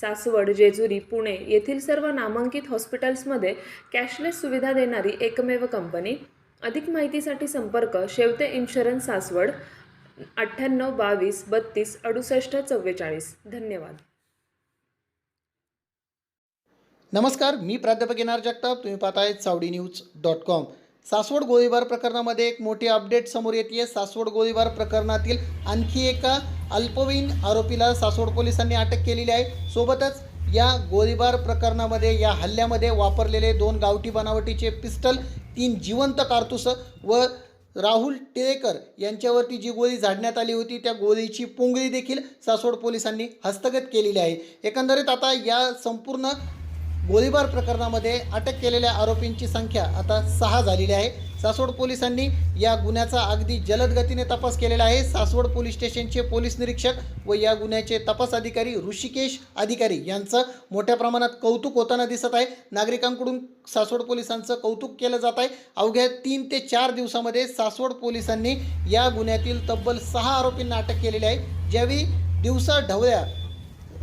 सासवड जेजुरी पुणे येथील सर्व नामांकित हॉस्पिटल्समध्ये कॅशलेस सुविधा देणारी एकमेव कंपनी. अधिक माहितीसाठी संपर्क शेवते इन्शुरन्स सासवड अठ्ठ्याण्णव बावीस बत्तीस अडुसष्ट चव्वेचाळीस. धन्यवाद. नमस्कार मी प्राध्यापक येणार जगताप. तुम्ही पाहताय Chavadi news dot com. Saswad गोळीबार प्रकरणामध्ये एक मोठी अपडेट समोर येते सासवड गोळीबार प्रकरणातील आणखी एका अल्पवयीन आरोपीला सासवड पोलिसांनी अटक केलेली आहे. सोबतच या गोळीबार प्रकरणामध्ये या हल्ल्यामध्ये वापरलेले दोन गावठी बनावटीचे पिस्टल तीन जिवंत कारतुसं व राहुल टिळेकर यांच्यावरती जी गोळी झाडण्यात आली होती त्या गोळीची पोंगळी देखील सासवड पोलिसांनी हस्तगत केलेली आहे. एकंदरीत आता या संपूर्ण गोळीबार प्रकरणामध्ये अटक केलेल्या आरोपींची संख्या आता सहा झालेली आहे. सासवड पोलिसांनी या गुन्ह्याचा अगदी जलद गतीने तपास केलेला आहे. सासवड पोलीस स्टेशनचे पोलीस निरीक्षक व या गुन्ह्याचे तपास अधिकारी ऋषिकेश अधिकारी यांचं मोठ्या प्रमाणात कौतुक होताना दिसत आहे. नागरिकांकडून सासवड पोलिसांचं कौतुक केलं जात आहे. अवघ्या तीन ते चार दिवसामध्ये सासवड पोलिसांनी या गुन्ह्यातील तब्बल सहा आरोपींना अटक केलेली आहे. ज्यावेळी दिवसा ढवळ्या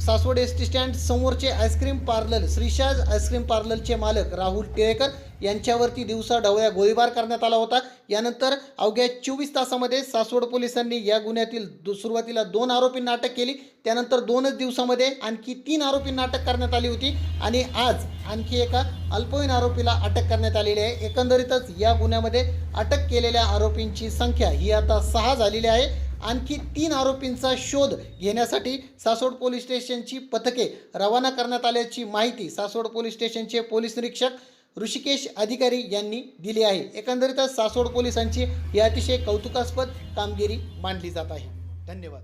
सासवड एस टी स्टँड समोरचे ice cream parlour Shreesha's ice cream पार्लरचे मालक राहुल टिळेकर यांच्यावरती दिवसा ढवळ्या गोळीबार करण्यात आला होता. यानंतर अवघ्या चोवीस तासामध्ये सासवड पोलिसांनी या गुन्ह्यातील दु सुरुवातीला दोन आरोपींना अटक केली. त्यानंतर दोनच दिवसामध्ये आणखी तीन आरोपींना अटक करण्यात आली होती आणि आज आणखी एका अल्पवयीन आरोपीला अटक करण्यात आलेली आहे. एकंदरीतच या गुन्ह्यामध्ये अटक केलेल्या आरोपींची संख्या ही आता सहा झालेली आहे. आणखी तीन आरोपींचा शोध घेण्यासाठी सासवड पोलीस स्टेशनची पथके रवाना करण्यात आल्याची माहिती सासवड पोलीस स्टेशनचे पोलीस निरीक्षक ऋषिकेश अधिकारी यांनी दिली आहे. एकंदरीतच सासवड पोलिसांची ही अतिशय कौतुकास्पद कामगिरी मानली जात आहे. धन्यवाद.